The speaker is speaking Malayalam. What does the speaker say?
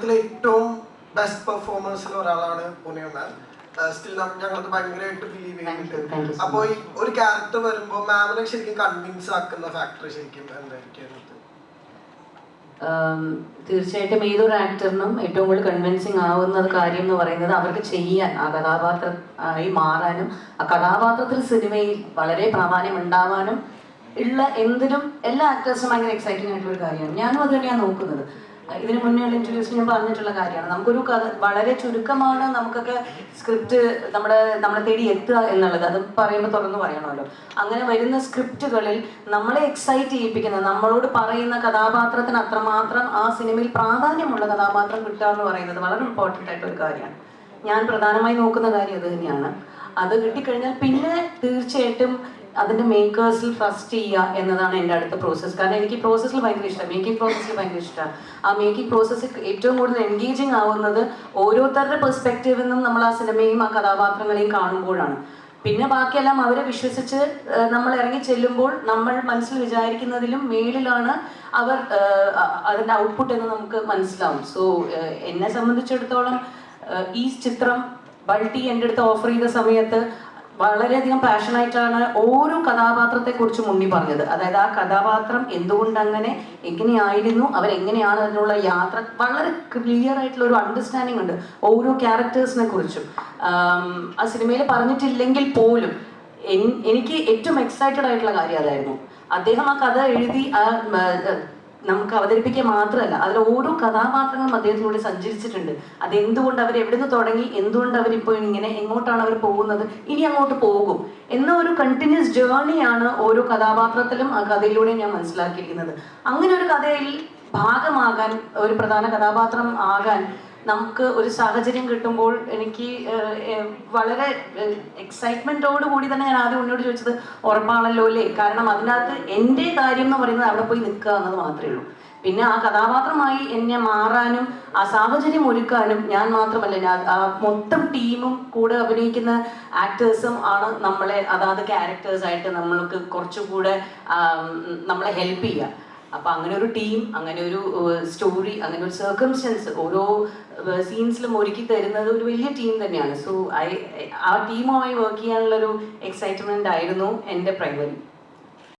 മലയാളത്തിലെ ഏറ്റവും ബെസ്റ്റ് പെർഫോമേഴ്സിൽ ഒരാളാണ് പുനിയ മാം സ്റ്റിൽ ഞങ്ങളത് ഭയങ്കരമായിട്ട് ബിലീവ് ചെയ്യുന്നുണ്ട് അപ്പോൾ ഈ ഒരു ക്യാരക്ടർ വരുമ്പോൾ മാമിനെ ശരിക്കും കൺവിൻസ് ആക്കുന്ന ഫാക്ടർ ശരിക്കും എന്തായിരിക്കും തീർച്ചയായിട്ടും ഏതൊരു ആക്ടറിനും ഏറ്റവും കൂടുതൽ കൺവിൻസിങ് ആവുന്ന കാര്യം എന്ന് പറയുന്നത് അവർക്ക് ചെയ്യാൻ ആ കഥാപാത്ര ആയി മാറാനും ആ കഥാപാത്രത്തിൽ സിനിമയിൽ വളരെ പ്രാധാന്യം ഉണ്ടാവാനും ഉള്ള എന്തിനും എല്ലാ ആക്ടേഴ്സും ഭയങ്കര എക്സൈറ്റിംഗ് ആയിട്ടുള്ള ഒരു കാര്യമാണ്. ഞാനും അത് തന്നെയാണ് നോക്കുന്നത്. ഇതിന് മുന്നേ ഉള്ള ഇന്റർവ്യൂസ് ഞാൻ പറഞ്ഞിട്ടുള്ള കാര്യമാണ്. നമുക്കൊരു കഥ വളരെ ചുരുക്കമാണ് നമുക്കൊക്കെ സ്ക്രിപ്റ്റ് നമ്മുടെ നമ്മളെ തേടി എത്തുക എന്നുള്ളത്. അത് പറയുമ്പോൾ തുറന്ന് പറയണമല്ലോ. അങ്ങനെ വരുന്ന സ്ക്രിപ്റ്റുകളിൽ നമ്മളെ എക്സൈറ്റ് ചെയ്യിപ്പിക്കുന്ന നമ്മളോട് പറയുന്ന കഥാപാത്രത്തിന് അത്രമാത്രം ആ സിനിമയിൽ പ്രാധാന്യമുള്ള കഥാപാത്രം കിട്ടുക എന്ന് പറയുന്നത് വളരെ ഇമ്പോർട്ടന്റ് ആയിട്ടൊരു കാര്യമാണ്. ഞാൻ പ്രധാനമായി നോക്കുന്ന കാര്യം അത് തന്നെയാണ്. അത് കിട്ടിക്കഴിഞ്ഞാൽ പിന്നെ തീർച്ചയായിട്ടും അതിന്റെ മേക്കേഴ്സിൽ ഫസ്റ്റ് ചെയ്യുക എന്നതാണ് എന്റെ അടുത്ത പ്രോസസ്സ് കാരണം എനിക്ക് പ്രോസസ്സിൽ ഭയങ്കര ഇഷ്ടമാണ് മേക്കിംഗ് പ്രോസസ്സിൽ ഭയങ്കര ഇഷ്ടമാണ് ആ മേക്കിംഗ് പ്രോസസ്സ് ഏറ്റവും കൂടുതൽ എൻഗേജിങ് ആവുന്നത് ഓരോരുത്തരുടെ പെർസ്പെക്റ്റീവിൽ നിന്നും നമ്മൾ ആ സിനിമയും ആ കഥാപാത്രങ്ങളെയും കാണുമ്പോഴാണ്. പിന്നെ ബാക്കിയെല്ലാം അവരെ വിശ്വസിച്ച് നമ്മൾ ഇറങ്ങി ചെല്ലുമ്പോൾ നമ്മൾ മനസ്സിൽ വിചാരിക്കുന്നതിലും മേളിലാണ് അവർ അതിന്റെ ഔട്ട്പുട്ട് എന്ന് നമുക്ക് മനസ്സിലാവും. സോ എന്നെ സംബന്ധിച്ചിടത്തോളം ഈ ചിത്രം ബൾട്ടി എന്റെ അടുത്ത് ഓഫർ ചെയ്ത സമയത്ത് വളരെയധികം പാഷനായിട്ടാണ് ഓരോ കഥാപാത്രത്തെ കുറിച്ച് മുന്നി പറഞ്ഞത്. അതായത് ആ കഥാപാത്രം എന്തുകൊണ്ട് അങ്ങനെ എങ്ങനെയായിരുന്നു അവരെങ്ങനെയാണ് അതിനുള്ള യാത്ര വളരെ ക്ലിയർ ആയിട്ടുള്ള ഒരു അണ്ടർസ്റ്റാൻഡിംഗ് ഉണ്ട് ഓരോ ക്യാരക്ടേഴ്സിനെ കുറിച്ചും. ആ സിനിമയിൽ പറഞ്ഞിട്ടില്ലെങ്കിൽ പോലും എനിക്ക് ഏറ്റവും എക്സൈറ്റഡ് ആയിട്ടുള്ള കാര്യം അതായിരുന്നു. അദ്ദേഹം ആ കഥ എഴുതി ആ, നമുക്ക് അവതരിപ്പിക്കുക മാത്രമല്ല അതിൽ ഓരോ കഥാപാത്രങ്ങളും അദ്ദേഹത്തിലൂടെ സഞ്ചരിച്ചിട്ടുണ്ട്. അത് എന്തുകൊണ്ട് അവർ എവിടെ നിന്ന് തുടങ്ങി? എന്തുകൊണ്ട് അവരിപ്പോൾ ഇങ്ങനെ എങ്ങോട്ടാണ് അവർ പോകുന്നത്? ഇനി അങ്ങോട്ട് പോകും. എന്ന ഒരു കണ്ടിന്യൂസ് ജേർണിയാണ് ഓരോ കഥാപാത്രത്തിലും ആ കഥയിലൂടെ ഞാൻ മനസ്സിലാക്കിയിരിക്കുന്നത്. അങ്ങനെ ഒരു കഥയിൽ ഭാഗമാകാൻ ഒരു പ്രധാന കഥാപാത്രം ആകാൻ നമുക്ക് ഒരു സാഹചര്യം കിട്ടുമ്പോൾ എനിക്ക് വളരെ എക്സൈറ്റ്മെന്റോട് കൂടി തന്നെ ഞാൻ ആദ്യം ഉണ്ണിയോട് ചോദിച്ചത് ഉറപ്പാണല്ലോ അല്ലേ? കാരണം അതിനകത്ത് എന്റെ കാര്യം എന്ന് പറയുന്നത് അവിടെ പോയി നിൽക്കുക എന്നത് മാത്രമേ ഉള്ളൂ. പിന്നെ ആ കഥാപാത്രമായി എന്നെ മാറാനും ആ സാഹചര്യം ഒരുക്കാനും ഞാൻ മാത്രമല്ല മൊത്തം ടീമും കൂടെ അഭിനയിക്കുന്ന ആക്ടേഴ്സും ആണ് നമ്മളെ അതാത് ക്യാരക്ടേഴ്സ് ആയിട്ട് നമ്മൾക്ക് കുറച്ചുകൂടെ നമ്മളെ ഹെൽപ്പ് ചെയ്യുക. അപ്പൊ അങ്ങനെ ഒരു ടീം അങ്ങനെ ഒരു സ്റ്റോറി അങ്ങനെ ഒരു സർക്കംസ്റ്റൻസ് ഓരോ സീൻസിലും ഒരുക്കി തരുന്നത് ഒരു വലിയ ടീം തന്നെയാണ്. സോ ഐ ആ ടീമുമായി വർക്ക് ചെയ്യാനുള്ള ഒരു എക്സൈറ്റ്മെന്റ് ആയിരുന്നു എന്റെ പ്രൈമറി.